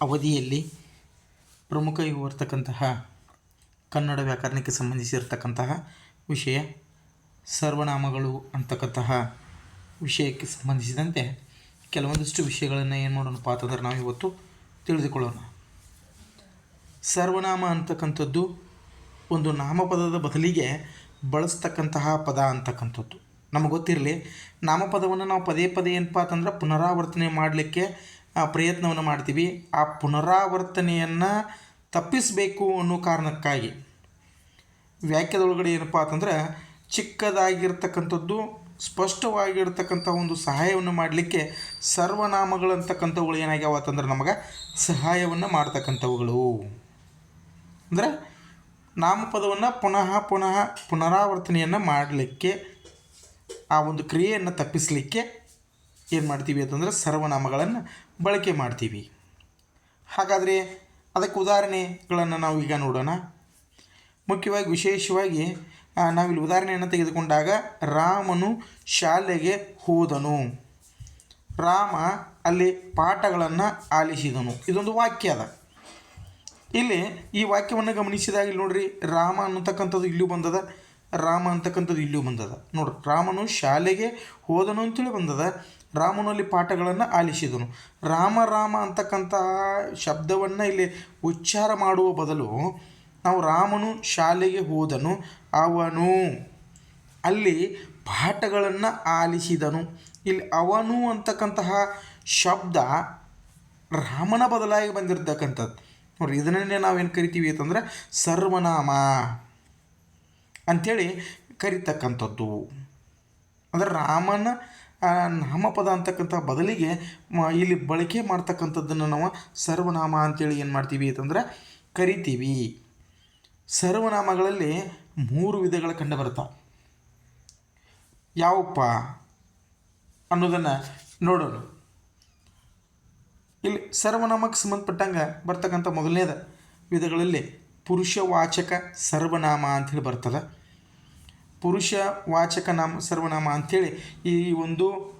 ಅವಧಿಯಲ್ಲಿ ಪ್ರಮುಖವಾಗಿ ಇರತಕ್ಕಂತಹ ಕನ್ನಡ ವ್ಯಾಕರಣಕ್ಕೆ ಸಂಬಂಧಿಸಿರ್ತಕ್ಕಂತಹ ವಿಷಯ, ಸರ್ವನಾಮಗಳು ಅಂತಕ್ಕಂತಹ ವಿಷಯಕ್ಕೆ ಸಂಬಂಧಿಸಿದಂತೆ ಕೆಲವೊಂದಿಷ್ಟು ವಿಷಯಗಳನ್ನು ಏನು ಮಾಡೋಣಪ್ಪ ಅಂತಂದ್ರೆ ನಾವು ಇವತ್ತು ತಿಳಿದುಕೊಳ್ಳೋಣ. ಸರ್ವನಾಮ ಅಂತಕ್ಕಂಥದ್ದು ಒಂದು ನಾಮಪದದ ಬದಲಿಗೆ ಬಳಸ್ತಕ್ಕಂತಹ ಪದ ಅಂತಕ್ಕಂಥದ್ದು. ನಮಗೆ ಗೊತ್ತಿರಲಿ, ನಾಮಪದವನ್ನು ನಾವು ಪದೇ ಪದೇ ಏನಪ್ಪ ಅಂತಂದ್ರೆ ಪುನರಾವರ್ತನೆ ಮಾಡಲಿಕ್ಕೆ ಪ್ರಯತ್ನವನ್ನು ಮಾಡ್ತೀವಿ. ಆ ಪುನರಾವರ್ತನೆಯನ್ನು ತಪ್ಪಿಸಬೇಕು ಅನ್ನೋ ಕಾರಣಕ್ಕಾಗಿ. ವ್ಯಾಖ್ಯದೊಳಗಡೆ ಏನಪ್ಪ ಅಂತಂದ್ರೆ, ಚಿಕ್ಕದಾಗಿರ್ತಕ್ಕಂಥದ್ದು, ಸ್ಪಷ್ಟವಾಗಿರ್ತಕ್ಕಂಥ ಒಂದು ಸಹಾಯವನ್ನು ಮಾಡಲಿಕ್ಕೆ ಸರ್ವನಾಮಗಳಂತಕ್ಕಂಥವುಗಳು ಏನಾಗ್ಯಾವ ಅಂತಂದ್ರೆ ನಮಗೆ ಸಹಾಯವನ್ನು ಮಾಡ್ತಕ್ಕಂಥವುಗಳು. ಅಂದರೆ ನಾಮಪದವನ್ನು ಪುನಃ ಪುನಃ ಪುನರಾವರ್ತನೆಯನ್ನು ಮಾಡಲಿಕ್ಕೆ, ಆ ಒಂದು ಕ್ರಿಯೆಯನ್ನು ತಪ್ಪಿಸಲಿಕ್ಕೆ ಏನು ಮಾಡ್ತೀವಿ ಅಂತಂದರೆ ಸರ್ವನಾಮಗಳನ್ನು ಬಳಕೆ ಮಾಡ್ತೀವಿ. ಹಾಗಾದರೆ ಅದಕ್ಕೆ ಉದಾಹರಣೆಗಳನ್ನು ನಾವು ಈಗ ನೋಡೋಣ. ಮುಖ್ಯವಾಗಿ, ವಿಶೇಷವಾಗಿ ನಾವಿಲ್ಲಿ ಉದಾಹರಣೆಯನ್ನು ತೆಗೆದುಕೊಂಡಾಗ ರಾಮನು ಶಾಲೆಗೆ ಹೋದನು. ರಾಮ ಅಲ್ಲಿ ಪಾಠಗಳನ್ನು ಆಲಿಸಿದನು. ಇದೊಂದು ವಾಕ್ಯ ಅದ. ಇಲ್ಲಿ ಈ ವಾಕ್ಯವನ್ನು ಗಮನಿಸಿದಾಗ ಇಲ್ಲಿ ನೋಡ್ರಿ, ರಾಮ ಅನ್ನತಕ್ಕಂಥದ್ದು ಇಲ್ಲೂ ಬಂದದ, ರಾಮ ಅಂತಕ್ಕಂಥದ್ದು ಇಲ್ಲೂ ಬಂದದ. ನೋಡ್ರಿ, ರಾಮನು ಶಾಲೆಗೆ ಹೋದನು ಅಂತೇಳಿ ಬಂದದ. ರಾಮನು ಅಲ್ಲಿ ಪಾಠಗಳನ್ನು ಆಲಿಸಿದನು. ರಾಮ ರಾಮ ಅಂತಕ್ಕಂತಹ ಶಬ್ದವನ್ನು ಇಲ್ಲಿ ಉಚ್ಚಾರ ಮಾಡುವ ಬದಲು ನಾವು ರಾಮನು ಶಾಲೆಗೆ ಹೋದನು. ಅವನು ಅಲ್ಲಿ ಪಾಠಗಳನ್ನು ಆಲಿಸಿದನು. ಇಲ್ಲಿ ಅವನು ಅಂತಕ್ಕಂತಹ ಶಬ್ದ ರಾಮನ ಬದಲಾಗಿ ಬಂದಿರತಕ್ಕಂಥದ್ದು. ನೋಡಿ ಇದನ್ನೇ ನಾವೇನು ಕರಿತೀವಿ ಅಂತಂದ್ರೆ ಸರ್ವನಾಮ ಅಂಥೇಳಿ ಕರಿತಕ್ಕಂಥದ್ದು. ಅಂದರೆ ರಾಮನ ನಾಮಪದ ಅಂತಕ್ಕಂಥ ಬದಲಿಗೆ ಇಲ್ಲಿ ಬಳಕೆ ಮಾಡ್ತಕ್ಕಂಥದ್ದನ್ನು ನಾವು ಸರ್ವನಾಮ ಅಂತೇಳಿ ಏನು ಮಾಡ್ತೀವಿ ಅಂತಂದ್ರೆ ಕರಿತೀವಿ. ಸರ್ವನಾಮಗಳಲ್ಲಿ ಮೂರು ವಿಧಗಳು ಕಂಡು ಬರ್ತಾವೆ ಯಾವಪ್ಪ ಅನ್ನೋದನ್ನು ನೋಡೋಣ. ಇಲ್ಲಿ ಸರ್ವನಾಮಕ್ಕೆ ಸಂಬಂಧಪಟ್ಟಂಗೆ ಬರ್ತಕ್ಕಂಥ ಮೊದಲನೇದ ವಿಧಗಳಲ್ಲಿ ಪುರುಷವಾಚಕ ಸರ್ವನಾಮ ಅಂತೇಳಿ ಬರ್ತದೆ. ಪುರುಷ ವಾಚಕ ನಾಮ, ಸರ್ವನಾಮ ಅಂಥೇಳಿ ಈ ಒಂದು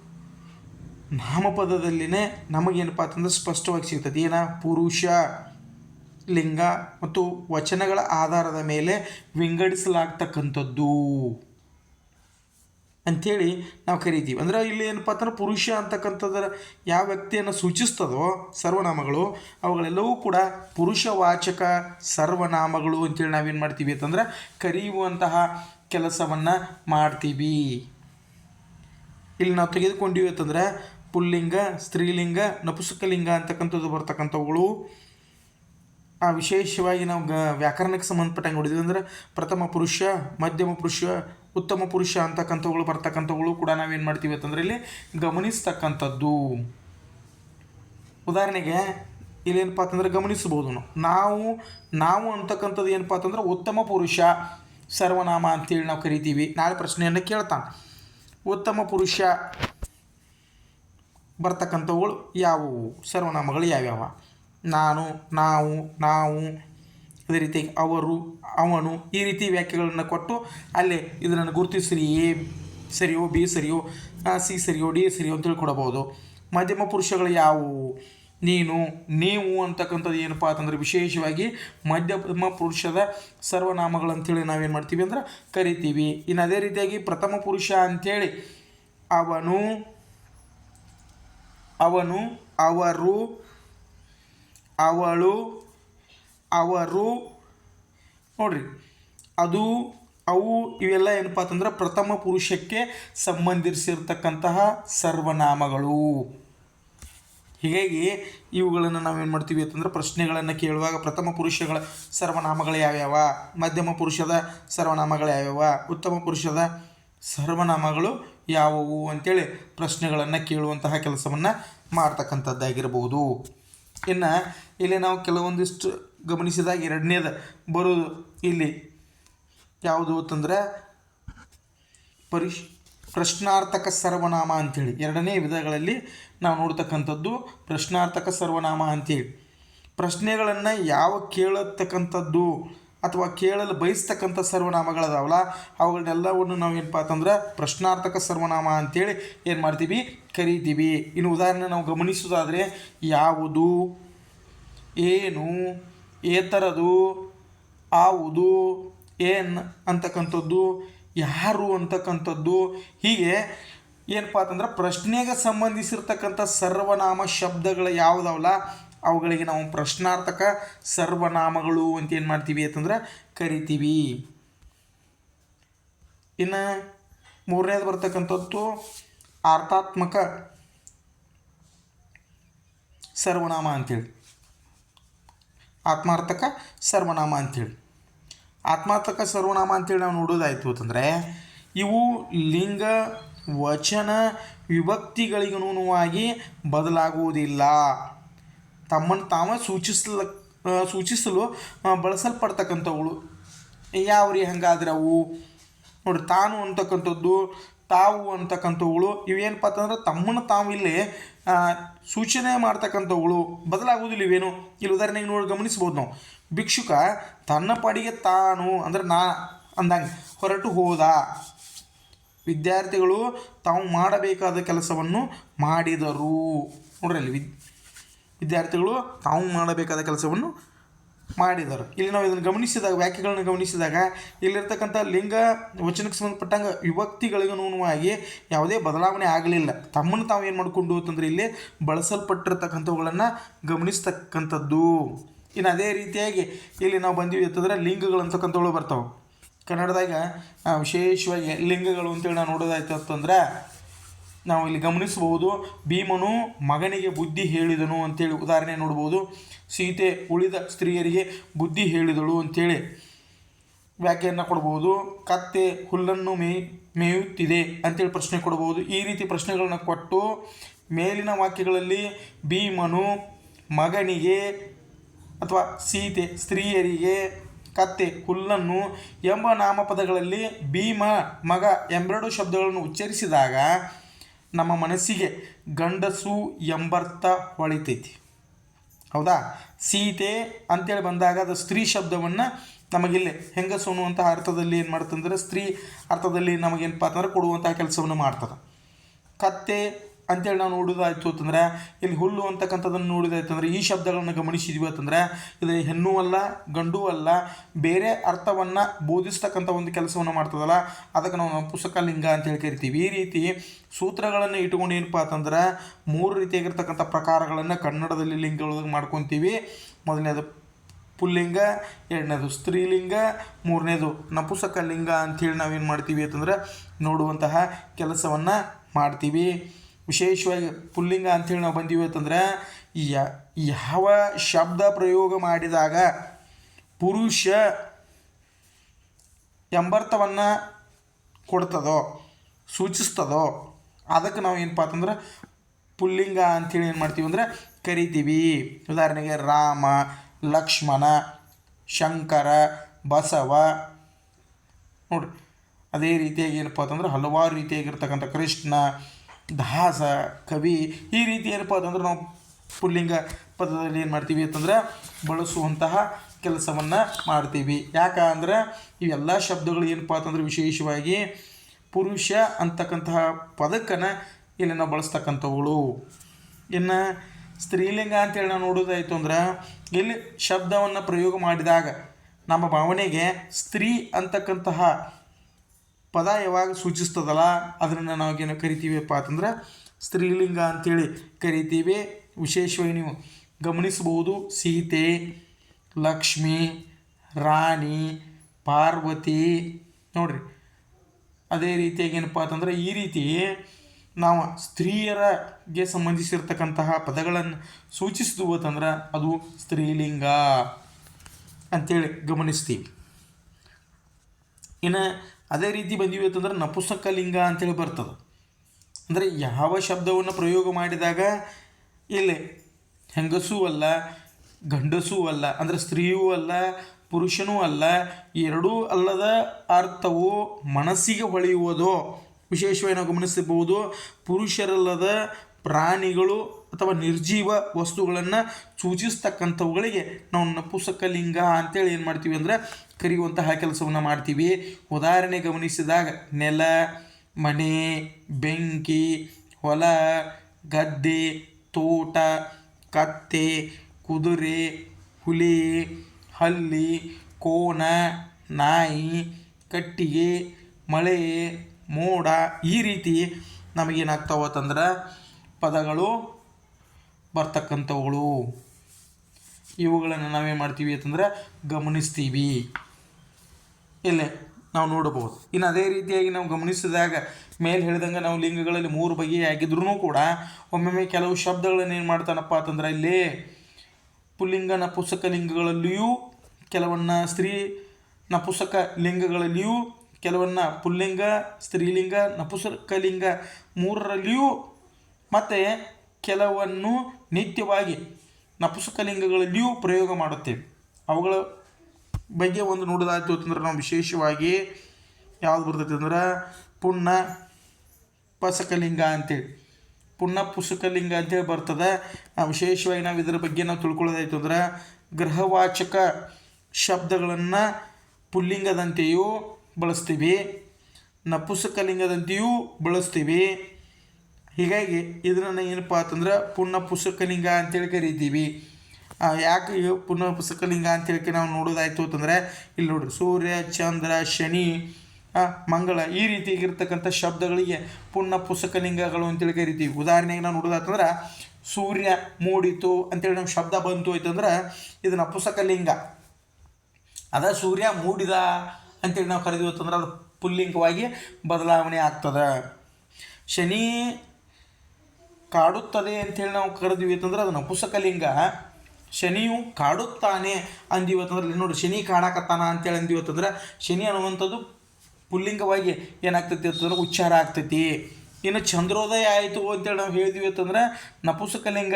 ನಾಮಪದದಲ್ಲಿನೇ ನಮಗೇನಪ್ಪ ಅಂತಂದ್ರೆ ಸ್ಪಷ್ಟವಾಗಿ ಸಿಗ್ತದೆ. ಏನ? ಪುರುಷ, ಲಿಂಗ ಮತ್ತು ವಚನಗಳ ಆಧಾರದ ಮೇಲೆ ವಿಂಗಡಿಸಲಾಗ್ತಕ್ಕಂಥದ್ದು. ಅಂಥೇಳಿ ನಾವು ಕರಿತೀವಿ. ಅಂದ್ರೆ ಇಲ್ಲಿ ಏನಪ್ಪ ಅಂತಂದ್ರೆ ಪುರುಷ ಅಂತಕ್ಕಂಥದ್ರ ಯಾವ ವ್ಯಕ್ತಿಯನ್ನು ಸೂಚಿಸ್ತದೋ ಸರ್ವನಾಮಗಳು, ಅವುಗಳೆಲ್ಲವೂ ಕೂಡ ಪುರುಷವಾಚಕ ಸರ್ವನಾಮಗಳು ಅಂತೇಳಿ ನಾವೇನು ಮಾಡ್ತೀವಿ ಅಂತಂದ್ರೆ ಕರೆಯುವಂತಹ ಕೆಲಸವನ್ನು ಮಾಡ್ತೀವಿ. ಇಲ್ಲಿ ನಾವು ತೆಗೆದುಕೊಂಡಿವಿ ಅಂತಂದ್ರೆ ಪುಲ್ಲಿಂಗ, ಸ್ತ್ರೀಲಿಂಗ, ನಪುಸಕಲಿಂಗ ಅಂತಕ್ಕಂಥದ್ದು ಬರ್ತಕ್ಕಂಥವುಗಳು. ಆ ವಿಶೇಷವಾಗಿ ನಾವು ಗ ವ್ಯಾಕರಣಕ್ಕೆ ಸಂಬಂಧಪಟ್ಟಂಗೆ ನೋಡಿದ್ವಿ ಅಂದ್ರೆ ಪ್ರಥಮ ಪುರುಷ, ಮಧ್ಯಮ ಪುರುಷ ಉತ್ತಮ ಪುರುಷ ಅಂತಕ್ಕಂಥವುಗಳು ಬರ್ತಕ್ಕಂಥವುಗಳು ಕೂಡ ನಾವೇನು ಮಾಡ್ತೀವಿ ಅಂತಂದ್ರೆ ಇಲ್ಲಿ ಗಮನಿಸ್ತಕ್ಕಂಥದ್ದು. ಉದಾಹರಣೆಗೆ ಇಲ್ಲೇನಪ್ಪ ಅಂತಂದ್ರೆ ಗಮನಿಸ್ಬೋದು ನಾವು. ನಾವು ನಾವು ಅಂತಕ್ಕಂಥದ್ದು ಏನಪ್ಪ ಅಂತಂದ್ರೆ ಉತ್ತಮ ಪುರುಷ, ಸರ್ವನಾಮ ಅಂತೇಳಿ ನಾವು ಕರಿತೀವಿ. ನಾಳೆ ಪ್ರಶ್ನೆಯನ್ನು ಕೇಳ್ತಾನೆ. ಉತ್ತಮ ಪುರುಷ ಬರ್ತಕ್ಕಂಥವುಗಳು ಯಾವುವು? ಸರ್ವನಾಮಗಳು ಯಾವ್ಯಾವ? ನಾನು, ನಾವು ನಾವು ಅದೇ ರೀತಿ ಅವರು, ಅವನು ಈ ರೀತಿ ವ್ಯಾಖ್ಯೆಗಳನ್ನು ಕೊಟ್ಟು ಅಲ್ಲಿ ಇದನ್ನು ಗುರುತಿಸಿರಿ, ಎ ಸರಿಯೋ, ಬಿ ಸರಿಯೋ ಸಿ ಸರಿಯೋ, ಡಿ ಸರಿಯೋ ಅಂತೇಳಿ ಕೊಡಬಹುದು ಮಧ್ಯಮ ಪುರುಷಗಳು ಯಾವುವು? ನೀನು, ನೀವು ಅಂತಕ್ಕಂಥದ್ದು ಏನಪ್ಪ ಅಂತಂದ್ರೆ ವಿಶೇಷವಾಗಿ ಮಧ್ಯಮ ಪುರುಷದ ಸರ್ವನಾಮಗಳು ಅಂತೇಳಿ ನಾವೇನು ಮಾಡ್ತೀವಿ ಅಂದ್ರೆ ಕರಿತೀವಿ. ಇನ್ನು ಅದೇ ರೀತಿಯಾಗಿ ಪ್ರಥಮ ಪುರುಷ ಅಂಥೇಳಿ ಅವನು ಅವನು, ಅವರು, ಅವಳು ಅವರು, ನೋಡ್ರಿ, ಅದು, ಅವು, ಇವೆಲ್ಲ ಏನಪ್ಪ ಅಂತಂದ್ರೆ ಪ್ರಥಮ ಪುರುಷಕ್ಕೆ ಸಂಬಂಧಿಸಿರ್ತಕ್ಕಂತಹ ಸರ್ವನಾಮಗಳು. ಹೀಗಾಗಿ ಇವುಗಳನ್ನು ನಾವೇನು ಮಾಡ್ತೀವಿ ಅಂತಂದ್ರೆ ಪ್ರಶ್ನೆಗಳನ್ನು ಕೇಳುವಾಗ ಪ್ರಥಮ ಪುರುಷಗಳ ಸರ್ವನಾಮಗಳು ಯಾವ್ಯಾವ? ಮಧ್ಯಮ ಪುರುಷದ ಸರ್ವನಾಮಗಳು ಯಾವ್ಯಾವ? ಉತ್ತಮ ಪುರುಷದ ಸರ್ವನಾಮಗಳು ಯಾವುವು ಅಂತೇಳಿ ಪ್ರಶ್ನೆಗಳನ್ನು ಕೇಳುವಂತಹ ಕೆಲಸವನ್ನು ಮಾಡ್ತಕ್ಕಂಥದ್ದಾಗಿರ್ಬೋದು. ಇನ್ನು ಇಲ್ಲಿ ನಾವು ಕೆಲವೊಂದಿಷ್ಟು ಗಮನಿಸಿದಾಗ ಎರಡನೇದು ಬರೋದು ಇಲ್ಲಿ ಯಾವುದು ಅಂತಂದ್ರೆ ಪರಿಶ್, ಪ್ರಶ್ನಾರ್ಥಕ ಸರ್ವನಾಮ ಅಂಥೇಳಿ ಎರಡನೇ ವಿಧಗಳಲ್ಲಿ ನಾವು ನೋಡ್ತಕ್ಕಂಥದ್ದು ಪ್ರಶ್ನಾರ್ಥಕ ಸರ್ವನಾಮ ಅಂಥೇಳಿ ಪ್ರಶ್ನೆಗಳನ್ನು ಯಾವ ಕೇಳತಕ್ಕಂಥದ್ದು ಅಥವಾ ಕೇಳಲು ಬಯಸ್ತಕ್ಕಂಥ ಸರ್ವನಾಮಗಳದಾವಲ್ಲ, ಅವುಗಳನ್ನೆಲ್ಲವನ್ನು ನಾವು ಏನಪ್ಪ ಅಂತಂದ್ರೆ ಪ್ರಶ್ನಾರ್ಥಕ ಸರ್ವನಾಮ ಅಂತೇಳಿ ಏನು ಮಾಡ್ತೀವಿ? ಕರಿತೀವಿ. ಇನ್ನು ಉದಾಹರಣೆ ನಾವು ಗಮನಿಸೋದಾದರೆ ಯಾವುದು? ಏನು? ಏತರದು, ಆವುದು, ಏನ್ ಅಂತಕ್ಕಂಥದ್ದು, ಯಾರು ಅಂತಕ್ಕಂಥದ್ದು, ಹೀಗೆ ಏನಪ್ಪ ಅಂತಂದ್ರೆ ಪ್ರಶ್ನೆಗೆ ಸಂಬಂಧಿಸಿರ್ತಕ್ಕಂಥ ಸರ್ವನಾಮ ಶಬ್ದಗಳು ಯಾವುದವಲ್ಲ ಅವುಗಳಿಗೆ ನಾವು ಪ್ರಶ್ನಾರ್ಥಕ ಸರ್ವನಾಮಗಳು ಅಂತ ಏನು ಮಾಡ್ತೀವಿ ಅಂತಂದ್ರೆ ಕರಿತೀವಿ. ಇನ್ನು ಮೂರನೇದು ಬರ್ತಕ್ಕಂಥದ್ದು ಅರ್ಥಾತ್ಮಕ ಸರ್ವನಾಮ ಅಂತೇಳಿ. ಆತ್ಮಾರ್ಥಕ ಸರ್ವನಾಮ ಅಂಥೇಳಿ ಆತ್ಮಾರ್ಥಕ ಸರ್ವನಾಮ ಅಂತೇಳಿ ನಾವು ನೋಡೋದಾಯಿತು ಅಂತಂದರೆ, ಇವು ಲಿಂಗ, ವಚನ, ವಿಭಕ್ತಿಗಳಿಗನುಗುಣವಾಗಿ ಬದಲಾಗುವುದಿಲ್ಲ. ತಮ್ಮನ್ನು ತಾವೇ ಸೂಚಿಸ್ಲ ಸೂಚಿಸಲು ಬಳಸಲ್ಪಡ್ತಕ್ಕಂಥವುಗಳು ಯಾವ ರೀ ಹಂಗಾದ್ರೆ ಅವು? ನೋಡಿ, ತಾನು ಅಂತಕ್ಕಂಥದ್ದು ತಾವು ಅಂತಕ್ಕಂಥವುಗಳು ಇವೇನಪ್ಪ ಅಂತಂದ್ರೆ ತಮ್ಮನ್ನು ತಾವು ಇಲ್ಲಿ ಸೂಚನೆ ಮಾಡ್ತಕ್ಕಂಥವುಗಳು ಬದಲಾಗುವುದಿಲ್ಲ ಇವೇನು? ಇಲ್ಲಿ ಉದಾಹರಣೆಗೆ ನೋಡಿ ಗಮನಿಸ್ಬೋದು ನಾವು. ಭಿಕ್ಷುಕ ತನ್ನ ಪಾಡಿಗೆ ತಾನು, ಅಂದ್ರೆ ನಾ ಅಂದಂಗೆ, ಹೊರಟು ಹೋದ. ವಿದ್ಯಾರ್ಥಿಗಳು ತಾವು ಮಾಡಬೇಕಾದ ಕೆಲಸವನ್ನು ಮಾಡಿದರು. ನೋಡ್ರಿ ಅಲ್ಲಿ ವಿದ್ ವಿದ್ಯಾರ್ಥಿಗಳು ತಾವು ಮಾಡಬೇಕಾದ ಕೆಲಸವನ್ನು ಮಾಡಿದರು. ಇಲ್ಲಿ ನಾವು ಇದನ್ನು ಗಮನಿಸಿದಾಗ, ವ್ಯಾಖ್ಯೆಗಳನ್ನು ಗಮನಿಸಿದಾಗ, ಇಲ್ಲಿರ್ತಕ್ಕಂಥ ಲಿಂಗ ವಚನಕ್ಕೆ ಸಂಬಂಧಪಟ್ಟಂಗೆ ವಿಭಕ್ತಿಗಳಿಗನುಗುಣವಾಗಿ ಯಾವುದೇ ಬದಲಾವಣೆ ಆಗಲಿಲ್ಲ. ತಮ್ಮನ್ನು ತಾವು ಏನು ಮಾಡಿಕೊಂಡು ಅಂತಂದ್ರೆ ಇಲ್ಲಿ ಬಳಸಲ್ಪಟ್ಟಿರ್ತಕ್ಕಂಥವುಗಳನ್ನು ಗಮನಿಸ್ತಕ್ಕಂಥದ್ದು. ಇನ್ನು ಅದೇ ರೀತಿಯಾಗಿ ಇಲ್ಲಿ ನಾವು ಬಂದೀವಿ ಅಂತಂದ್ರೆ ಲಿಂಗಗಳು ಅಂತಕ್ಕಂಥವುಗಳು ಬರ್ತಾವೆ. ಕನ್ನಡದಾಗ ವಿಶೇಷವಾಗಿ ಲಿಂಗಗಳು ಅಂತೇಳಿ ನಾವು ನೋಡೋದಾಯ್ತು ಅಂತಂದ್ರೆ ನಾವು ಇಲ್ಲಿ ಗಮನಿಸಬಹುದು, ಭೀಮನು ಮಗನಿಗೆ ಬುದ್ಧಿ ಹೇಳಿದನು ಅಂತೇಳಿ ಉದಾಹರಣೆ ನೋಡ್ಬೋದು. ಸೀತೆ ಉಳಿದ ಸ್ತ್ರೀಯರಿಗೆ ಬುದ್ಧಿ ಹೇಳಿದಳು ಅಂತೇಳಿ ವ್ಯಾಖ್ಯೆಯನ್ನು ಕೊಡ್ಬೋದು. ಕತ್ತೆ ಹುಲ್ಲನ್ನು ಮೇ, ಮೇಯುತ್ತಿದೆ ಅಂತೇಳಿ ಪ್ರಶ್ನೆ ಕೊಡ್ಬೋದು. ಈ ರೀತಿ ಪ್ರಶ್ನೆಗಳನ್ನ ಕೊಟ್ಟು ಮೇಲಿನ ವಾಕ್ಯಗಳಲ್ಲಿ ಭೀಮನು ಮಗನಿಗೆ ಅಥವಾ ಸೀತೆ ಸ್ತ್ರೀಯರಿಗೆ ಕತ್ತೆ ಹುಲ್ಲನ್ನು ಎಂಬ ನಾಮಪದಗಳಲ್ಲಿ ಭೀಮ, ಮಗ ಎಂಬೆರಡು ಶಬ್ದಗಳನ್ನು ಉಚ್ಚರಿಸಿದಾಗ ನಮ್ಮ ಮನಸ್ಸಿಗೆ ಗಂಡಸು ಎಂಬರ್ಥ ಹೊಳಿತೈತಿ. ಹೌದಾ? ಸೀತೆ ಅಂತೇಳಿ ಬಂದಾಗ ಅದು ಸ್ತ್ರೀ ಶಬ್ದವನ್ನು ನಮಗಿಲ್ಲಿ ಹೆಂಗಸು ಅನ್ನುವಂತಹ ಅರ್ಥದಲ್ಲಿ ಏನು ಮಾಡ್ತಂದ್ರೆ ಸ್ತ್ರೀ ಅರ್ಥದಲ್ಲಿ ನಮಗೇನಪ್ಪ ಅಂತಂದ್ರೆ ಕೊಡುವಂತಹ ಕೆಲಸವನ್ನು ಮಾಡ್ತದೆ. ಕತ್ತೆ ಅಂತೇಳಿ ನಾವು ನೋಡೋದಾಯ್ತು ಅಂತಂದ್ರೆ, ಇಲ್ಲಿ ಹುಲ್ಲು ಅಂತಕ್ಕಂಥದ್ದನ್ನು ನೋಡೋದಾಯ್ತು ಅಂದ್ರೆ, ಈ ಶಬ್ದಗಳನ್ನು ಗಮನಿಸಿದ್ವಿ ಅಂತಂದ್ರೆ, ಇದು ಹೆಣ್ಣು ಅಲ್ಲ, ಗಂಡು ಅಲ್ಲ, ಬೇರೆ ಅರ್ಥವನ್ನು ಬೋಧಿಸ್ತಕ್ಕಂಥ ಒಂದು ಕೆಲಸವನ್ನು ಮಾಡ್ತದಲ್ಲ, ಅದಕ್ಕೆ ನಾವು ಪುಸ್ತಕ ಲಿಂಗ ಅಂತೇಳಿ ಕರಿತೀವಿ. ಈ ರೀತಿ ಸೂತ್ರಗಳನ್ನು ಇಟ್ಕೊಂಡು ಏನಪ್ಪ ಅಂತಂದ್ರೆ, ಮೂರು ರೀತಿಯಾಗಿರ್ತಕ್ಕಂಥ ಪ್ರಕಾರಗಳನ್ನು ಕನ್ನಡದಲ್ಲಿ ಲಿಂಗಗಳೊಳಗೆ ಮಾಡ್ಕೊತೀವಿ. ಮೊದಲನೇದು ಪುಲ್ಲಿಂಗ, ಎರಡನೇದು ಸ್ತ್ರೀಲಿಂಗ, ಮೂರನೇದು ನಪುಸಕ ಲಿಂಗ ಅಂಥೇಳಿ ನಾವೇನು ಮಾಡ್ತೀವಿ ಅಂತಂದ್ರೆ, ನೋಡುವಂತಹ ಕೆಲಸವನ್ನು ಮಾಡ್ತೀವಿ. ವಿಶೇಷವಾಗಿ ಪುಲ್ಲಿಂಗ ಅಂಥೇಳಿ ನಾವು ಬಂದೀವಿ ಅಂತಂದ್ರೆ ಯಾವ ಶಬ್ದ ಪ್ರಯೋಗ ಮಾಡಿದಾಗ ಪುರುಷ ಎಂಬರ್ಥವನ್ನು ಕೊಡ್ತದೋ, ಸೂಚಿಸ್ತದೋ, ಅದಕ್ಕೆ ನಾವು ಏನಪ್ಪ ಅಂತಂದ್ರೆ ಪುಲ್ಲಿಂಗ ಅಂಥೇಳಿ ಏನು ಮಾಡ್ತೀವಿ ಅಂದರೆ ಕರಿತೀವಿ. ಉದಾಹರಣೆಗೆ ರಾಮ, ಲಕ್ಷ್ಮಣ, ಶಂಕರ, ಬಸವ. ನೋಡಿರಿ, ಅದೇ ರೀತಿಯಾಗಿ ಏನಪ್ಪ ಅಂತಂದ್ರೆ ಹಲವಾರು ರೀತಿಯಾಗಿರ್ತಕ್ಕಂಥ ಕೃಷ್ಣ ದಾಸ ಕವಿ ಈ ರೀತಿ ಏನಪ್ಪ ಅಂತಂದ್ರೆ ನಾವು ಪುಲ್ಲಿಂಗ ಪದದಲ್ಲಿ ಏನು ಮಾಡ್ತೀವಿ ಅಂತಂದ್ರೆ ಬಳಸುವಂತಹ ಕೆಲಸವನ್ನು ಮಾಡ್ತೀವಿ. ಯಾಕೆ ಅಂದರೆ ಇವೆಲ್ಲ ಶಬ್ದಗಳು ಏನಪ್ಪ ಅಂತಂದ್ರೆ ವಿಶೇಷವಾಗಿ ಪುರುಷ ಅಂತಕ್ಕಂತಹ ಪದಕ್ಕನ್ನು ಇಲ್ಲಿ ನಾವು ಬಳಸ್ತಕ್ಕಂಥವುಗಳು. ಇನ್ನು ಸ್ತ್ರೀಲಿಂಗ ಅಂತೇಳಿ ನಾವು ನೋಡೋದಾಯಿತು ಅಂದ್ರೆ ಇಲ್ಲಿ ಶಬ್ದವನ್ನು ಪ್ರಯೋಗ ಮಾಡಿದಾಗ ನಮ್ಮ ಭಾವನೆಗೆ ಸ್ತ್ರೀ ಅಂತಕ್ಕಂತಹ ಪದ ಯಾವಾಗ ಸೂಚಿಸ್ತದಲ್ಲ, ಅದನ್ನು ನಾವೇನು ಕರಿತೀವಿಪ್ಪ ಅಂತಂದ್ರೆ ಸ್ತ್ರೀಲಿಂಗ ಅಂತೇಳಿ ಕರಿತೀವಿ. ವಿಶೇಷವಾಗಿ ನೀವು ಗಮನಿಸಬಹುದು, ಸೀತೆ, ಲಕ್ಷ್ಮಿ, ರಾಣಿ, ಪಾರ್ವತಿ, ನೋಡ್ರಿ. ಅದೇ ರೀತಿಯಾಗಿ ಏನಪ್ಪ ಅಂತಂದ್ರೆ ಈ ರೀತಿ ನಾವು ಸ್ತ್ರೀಯರಿಗೆ ಸಂಬಂಧಿಸಿರ್ತಕ್ಕಂತಹ ಪದಗಳನ್ನು ಸೂಚಿಸಿದ್ವು ಅಂತಂದ್ರೆ ಅದು ಸ್ತ್ರೀಲಿಂಗ ಅಂತೇಳಿ ಗಮನಿಸ್ತೀವಿ. ಇನ್ನು ಅದೇ ರೀತಿ ಬಂದಿವೆ ಅಂತಂದ್ರೆ ನಪುಸಕ ಲಿಂಗ ಅಂತೇಳಿ ಬರ್ತದೆ. ಅಂದರೆ ಯಾವ ಶಬ್ದವನ್ನು ಪ್ರಯೋಗ ಮಾಡಿದಾಗ ಇಲ್ಲಿ ಹೆಂಗಸೂ ಅಲ್ಲ, ಗಂಡಸೂ ಅಲ್ಲ, ಅಂದರೆ ಸ್ತ್ರೀಯೂ ಅಲ್ಲ, ಪುರುಷನೂ ಅಲ್ಲ, ಎರಡೂ ಅಲ್ಲದ ಅರ್ಥವು ಮನಸ್ಸಿಗೆ ಹೊಳೆಯುವುದು. ವಿಶೇಷವಾಗಿ ನಾವು ಗಮನಿಸಬಹುದು, ಪುರುಷರಲ್ಲದ ಪ್ರಾಣಿಗಳು ಅಥವಾ ನಿರ್ಜೀವ ವಸ್ತುಗಳನ್ನು ಸೂಚಿಸ್ತಕ್ಕಂಥವುಗಳಿಗೆ ನಾವು ನಪುಸಕಲಿಂಗ ಅಂತೇಳಿ ಏನು ಮಾಡ್ತೀವಿ ಅಂದ್ರೆ ಕರೆಯುವಂತಹ ಕೆಲಸವನ್ನು ಮಾಡ್ತೀವಿ. ಉದಾಹರಣೆ ಗಮನಿಸಿದಾಗ ನೆಲ, ಮನೆ, ಬೆಂಕಿ, ಹೊಲ, ಗದ್ದೆ, ತೋಟ, ಕತ್ತೆ, ಕುದುರೆ, ಹುಲಿ, ಹಲ್ಲಿ ಕೋಣ ನಾಯಿ, ಕಟ್ಟಿಗೆ, ಮಳೆ, ಮೋಡ ಈ ರೀತಿ ನಮಗೇನಾಗ್ತಾವತ್ತಂದ್ರೆ ಪದಗಳು ಬರ್ತಕ್ಕಂಥವುಗಳು. ಇವುಗಳನ್ನು ನಾವೇನು ಮಾಡ್ತೀವಿ ಅಂತಂದ್ರೆ ಗಮನಿಸ್ತೀವಿ. ಇಲ್ಲೇ ನಾವು ನೋಡಬಹುದು ಇನ್ನು ಅದೇ ರೀತಿಯಾಗಿ ನಾವು ಗಮನಿಸಿದಾಗ ಮೇಲೆ ಹೇಳಿದಂಗೆ ನಾವು ಲಿಂಗಗಳಲ್ಲಿ ಮೂರು ಬಗೆಯಾಗಿದ್ರೂ ಕೂಡ ಒಮ್ಮೊಮ್ಮೆ ಕೆಲವು ಶಬ್ದಗಳನ್ನು ಏನು ಮಾಡ್ತಾನಪ್ಪ ಅಂತಂದ್ರೆ ಇಲ್ಲಿ ಪುಲ್ಲಿಂಗ ನಪುಸಕ ಲಿಂಗಗಳಲ್ಲಿಯೂ, ಕೆಲವನ್ನ ಸ್ತ್ರೀ ನಪುಸಕ ಲಿಂಗಗಳಲ್ಲಿಯೂ, ಕೆಲವನ್ನ ಪುಲ್ಲಿಂಗ, ಸ್ತ್ರೀಲಿಂಗ, ನಪುಸಕ ಲಿಂಗ ಮೂರರಲ್ಲಿಯೂ ಮತ್ತು ಕೆಲವನ್ನು ನಿತ್ಯವಾಗಿ ನಪುಸುಕಲಿಂಗಗಳಲ್ಲಿಯೂ ಪ್ರಯೋಗ ಮಾಡುತ್ತೇವೆ. ಅವುಗಳ ಬಗ್ಗೆ ಒಂದು ನೋಡೋದಾಯ್ತು ಅಂತಂದ್ರೆ ನಾವು ವಿಶೇಷವಾಗಿ ಯಾವ್ದು ಬರ್ತೈತೆ ಅಂದ್ರೆ ಪುಣ್ಯ ಪಸಕಲಿಂಗ ಅಂತೇಳಿ. ಪುಣ್ಯ ಪುಸಕಲಿಂಗ ಅಂತೇಳಿ ಬರ್ತದೆ. ನಾವು ವಿಶೇಷವಾಗಿ ನಾವು ಇದರ ಬಗ್ಗೆ ನಾವು ತಿಳ್ಕೊಳ್ಳೋದಾಯ್ತು ಅಂದ್ರೆ ಗ್ರಹವಾಚಕ ಶಬ್ದಗಳನ್ನು ಪುಲ್ಲಿಂಗದಂತೆಯೂ ಬಳಸ್ತೀವಿ. ನಪುಸಕಲಿಂಗದಂತೆಯೂ ಬಳಸ್ತೀವಿ. ಹೀಗಾಗಿ ಇದನ್ನು ಏನಪ್ಪ ಅಂತಂದ್ರೆ ಪುಣ್ಯ ಪುಸ್ತಕಲಿಂಗ ಅಂತೇಳಿ ಕರಿತೀವಿ. ಯಾಕೆ ಪುಣ್ಯ ಪುಸ್ತಕಲಿಂಗ ಅಂತೇಳಿ ನಾವು ನೋಡೋದಾಯ್ತು ಅಂತಂದರೆ, ಇಲ್ಲಿ ನೋಡ್ರಿ, ಸೂರ್ಯ, ಚಂದ್ರ, ಶನಿ ಮಂಗಳ ಈ ರೀತಿಯಾಗಿರ್ತಕ್ಕಂಥ ಶಬ್ದಗಳಿಗೆ ಪುಣ್ಯ ಪುಸ್ತಕಲಿಂಗಗಳು ಅಂತೇಳಿ ಕರಿತೀವಿ. ಉದಾಹರಣೆಗೆ ನಾವು ನೋಡೋದಾಯ್ತಂದ್ರೆ, ಸೂರ್ಯ ಮೂಡಿತು ಅಂತೇಳಿ ನಮ್ಮ ಶಬ್ದ ಬಂತು ಆಯ್ತಂದ್ರೆ ಇದನ್ನು ಪುಸ್ತಕಲಿಂಗ ಅದ ಸೂರ್ಯ ಮೂಡಿದ ಅಂತೇಳಿ ನಾವು ಕರೆದಿವಿ ಅಂತಂದ್ರೆ ಅದು ಪುಲ್ಲಿಂಗವಾಗಿ ಬದಲಾವಣೆ ಆಗ್ತದೆ. ಶನಿ ಕಾಡುತ್ತದೆ ಅಂಥೇಳಿ ನಾವು ಕರೆದ್ವಿ ಅಂತಂದ್ರೆ ಅದು ನಪುಸಕಲಿಂಗ ಶನಿಯು ಕಾಡುತ್ತಾನೆ ಅಂದೀವಿ ಅಂತಂದ್ರೆ, ಇಲ್ಲಿ ನೋಡಿ, ಶನಿ ಕಾಡಾಕತ್ತಾನ ಅಂತೇಳಿ ಅಂದೀವಿ ಅಂತಂದ್ರೆ, ಶನಿ ಅನ್ನುವಂಥದ್ದು ಪುಲ್ಲಿಂಗವಾಗಿ ಏನಾಗ್ತೈತಿ ಅಂತಂದ್ರೆ ಉಚ್ಚಾರ ಆಗ್ತೈತಿ. ಇನ್ನು ಚಂದ್ರೋದಯ ಆಯಿತು ಅಂತೇಳಿ ನಾವು ಹೇಳಿದ್ವಿ ಅಂತಂದ್ರೆ, ನಪುಸಕಲಿಂಗ.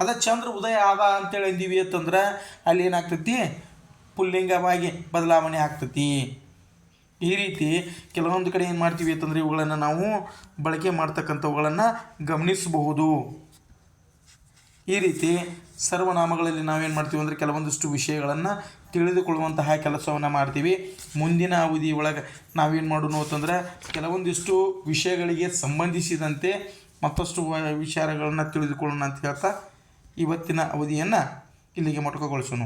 ಅದ ಚಂದ್ರ ಉದಯ ಆದ ಅಂತೇಳಿ ಅಂದೀವಿ ಅಂತಂದ್ರೆ, ಅಲ್ಲಿ ಏನಾಗ್ತೈತಿ? ಪುಲ್ಲಿಂಗವಾಗಿ ಬದಲಾವಣೆ ಆಗ್ತೈತಿ. ಈ ರೀತಿ ಕೆಲವೊಂದು ಕಡೆ ಏನು ಮಾಡ್ತೀವಿ ಅಂತಂದರೆ ಇವುಗಳನ್ನು ನಾವು ಬಳಕೆ ಮಾಡ್ತಕ್ಕಂಥವುಗಳನ್ನು ಗಮನಿಸಬಹುದು. ಈ ರೀತಿ ಸರ್ವನಾಮಗಳಲ್ಲಿ ನಾವೇನು ಮಾಡ್ತೀವಿ ಅಂದರೆ ಕೆಲವೊಂದಿಷ್ಟು ವಿಷಯಗಳನ್ನು ತಿಳಿದುಕೊಳ್ಳುವಂತಹ ಕೆಲಸವನ್ನು ಮಾಡ್ತೀವಿ. ಮುಂದಿನ ಅವಧಿ ಒಳಗೆ ನಾವೇನು ಮಾಡೋಣ ಅಂತಂದ್ರೆ ಕೆಲವೊಂದಿಷ್ಟು ವಿಷಯಗಳಿಗೆ ಸಂಬಂಧಿಸಿದಂತೆ ಮತ್ತಷ್ಟು ವಿಚಾರಗಳನ್ನು ತಿಳಿದುಕೊಳ್ಳೋಣ ಅಂತ ಹೇಳ್ತಾ ಇವತ್ತಿನ ಅವಧಿಯನ್ನು ಇಲ್ಲಿಗೆ ಮೊಟಕುಗೊಳಿಸೋಣ.